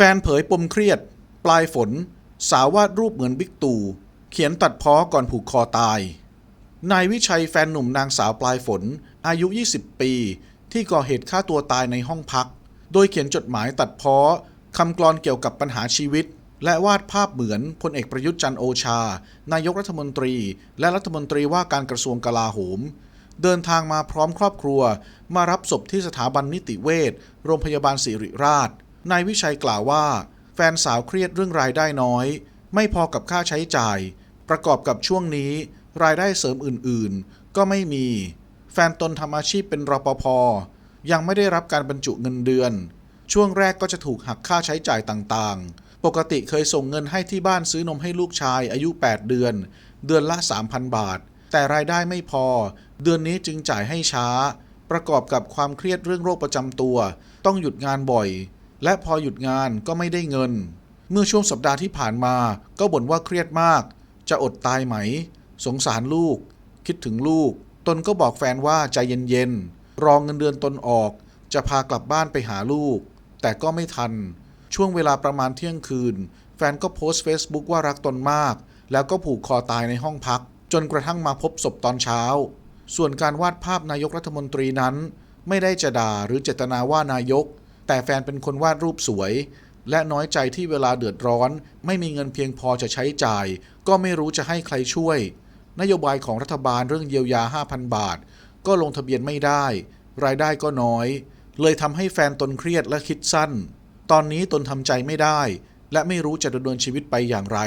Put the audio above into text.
แฟนเผยปมเครียด ปลายฝน สาววาดรูปเหมือนบิ๊กตู่ เขียนตัดพ้อก่อนผูกคอตาย นายวิชัยแฟนหนุ่มนางสาวปลายฝน อายุ 20 ปี ที่ก่อเหตุฆ่าตัวตายในห้องพัก โดยเขียนจดหมายตัดพ้อคำกลอนเกี่ยวกับปัญหาชีวิต และวาดภาพเหมือนพลเอกประยุทธ์จันโอชา นายกรัฐมนตรี และรัฐมนตรีว่าการกระทรวงกลาโหม เดินทางมาพร้อมครอบครัว มารับศพที่สถาบันนิติเวชโรงพยาบาลศิริราช นายวิชัยกล่าวว่า แฟนสาวเครียดเรื่องรายได้น้อย ไม่พอกับค่าใช้จ่าย ประกอบกับช่วงนี้ รายได้เสริมอื่นๆ ก็ไม่มี แฟนตนทำอาชีพเป็นรปภยังไม่ได้รับการบรรจุเงินเดือน ช่วงแรกก็จะถูกหักค่าใช้จ่ายต่างๆ ปกติเคยส่งเงินให้ที่บ้านซื้อนมให้ลูกชายอายุ 8 เดือน เดือนละ 3,000 บาท แต่รายได้ไม่พอ เดือนนี้จึงจ่ายให้ช้า ประกอบกับความเครียดเรื่องโรคประจำตัว ต้องหยุดงานบ่อย และพอหยุดงานก็ไม่ได้เงิน เมื่อช่วงสัปดาห์ที่ผ่านมา ก็บ่นว่าเครียดมาก จะอดตายไหม สงสารลูก คิดถึงลูก ตนก็บอกแฟนว่าใจเย็นๆ รองเงินเดือนตนออก จะพากลับบ้านไปหาลูก แต่ก็ไม่ทัน ช่วงเวลาประมาณเที่ยงคืน แฟนก็โพสต์ Facebook ว่ารักตนมาก แล้วก็ผูกคอตายในห้องพัก จนกระทั่งมาพบศพตอนเช้า ส่วนการวาดภาพนายกรัฐมนตรีนั้น ไม่ได้จะด่าหรือเจตนาว่านายก แต่แฟนเป็นคนวาดรูปสวย และน้อยใจที่เวลาเดือดร้อน ไม่มีเงินเพียงพอจะใช้จ่าย ก็ไม่รู้จะให้ใครช่วย นโยบายของรัฐบาลเรื่องเยียวยา 5,000 บาท ก็ลงทะเบียนไม่ได้ รายได้ก็น้อย เลยทำให้แฟนตนเครียดและคิดสั้น ตอนนี้ตนทำใจไม่ได้ และไม่รู้จะดำเนินชีวิตไปอย่างไร